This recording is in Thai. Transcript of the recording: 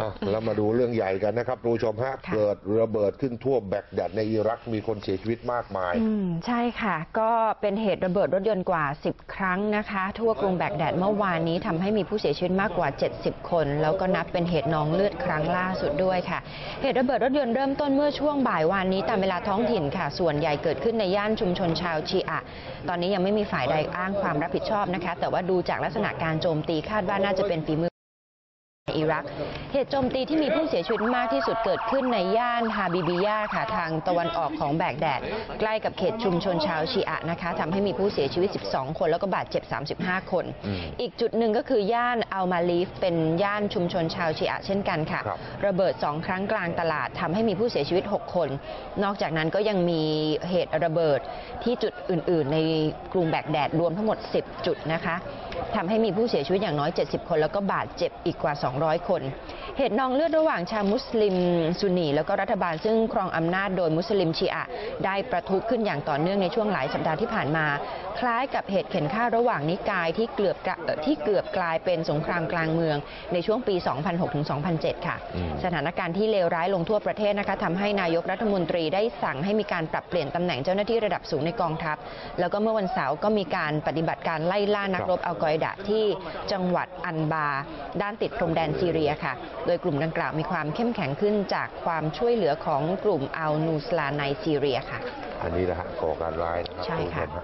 อะแล้วมาดูเรื่องใหญ่กันนะครับคุณผู้ชมฮะค่ะเกิดระเบิดขึ้นทั่วแบกแดดในอิรักมีคนเสียชีวิตมากมาย อืมใช่ค่ะ ก็เป็นเหตุระเบิดรถยนต์กว่า 10 ครั้งนะคะ ทั่วกรุงแบกแดดเมื่อวานนี้ทำให้มีผู้เสียชีวิตมากกว่า 70 คน แล้วก็นับเป็นเหตุนองเลือดครั้งล่าสุดด้วยค่ะ เหตุระเบิดรถยนต์เริ่มต้นเมื่อช่วงบ่ายวานนี้ตามเวลาท้องถิ่นค่ะ ส่วนใหญ่เกิดขึ้นในย่านชุมชนชาวชีอะตอนนี้ยังไม่มีฝ่ายใดอ้างความรับผิดชอบนะคะ แต่ว่าดูจากลักษณะการโจมตีคาดว่าน่าจะเป็นฝีมือใน อิรักเหตุโจมตีที่มีผู้เสียชีวิตมากที่สุดเกิดขึ้นในย่านฮาบิบิยาค่ะทางตะวันออกของแบกแดด ใกล้กับเขตชุมชนชาวชีอะนะคะทำให้มีผู้เสียชีวิต 12 คนแล้วก็บาดเจ็บ 35 คนอืมอีกจุดหนึ่งก็คือย่านอัลมาลีฟเป็นย่านชุมชนชาวชีอะเช่นกันค่ะครับระเบิด 2 ครั้งกลางตลาดทำให้มีผู้เสียชีวิต 6 คน นอกจากนั้นก็ยังมีเหตุระเบิดที่จุดอื่น ๆ ในกรุงแบกแดดรวมทั้งหมด 10 จุดนะคะทำให้มีผู้เสียชีวิตอย่างน้อย 70 คน แล้วก็บาดเจ็บอีกกว่า200 คน เหตุนองเลือดระหว่างชาวมุสลิมซุนนีแล้วก็รัฐบาลซึ่งครองอำนาจโดยมุสลิมชีอะได้ประทุขึ้นอย่างต่อเนื่องในช่วงหลายสัปดาห์ที่ผ่านมา คล้ายกับเหตุเข็นฆ่าระหว่างนิกายที่เกือบกะเอ่อที่เกือบกลายเป็นสงครามกลางเมือง ในช่วงปี 2006-2007 ค่ะอืมสถานการณ์ที่เลวร้ายลงทั่วประเทศนะคะทำให้นายกรัฐมนตรีได้สั่งให้มีการปรับเปลี่ยนตำแหน่งเจ้าหน้าที่ระดับสูงในกองทัพ แล้วก็เมื่อวันเสาร์ก็มีการปฏิบัติการไล่ล่านักรบอัลกออิดะที่จังหวัดอันบา ด้านติดพรมแดนซีเรียค่ะ โดยกลุ่มดังกล่าวมีความเข้มแข็งขึ้นจากความช่วยเหลือของกลุ่มอัลนูสลาในซีเรียค่ะ อันนี้นะฮะก่อการร้ายนะครับใช่ณผู้ค่ะมฮ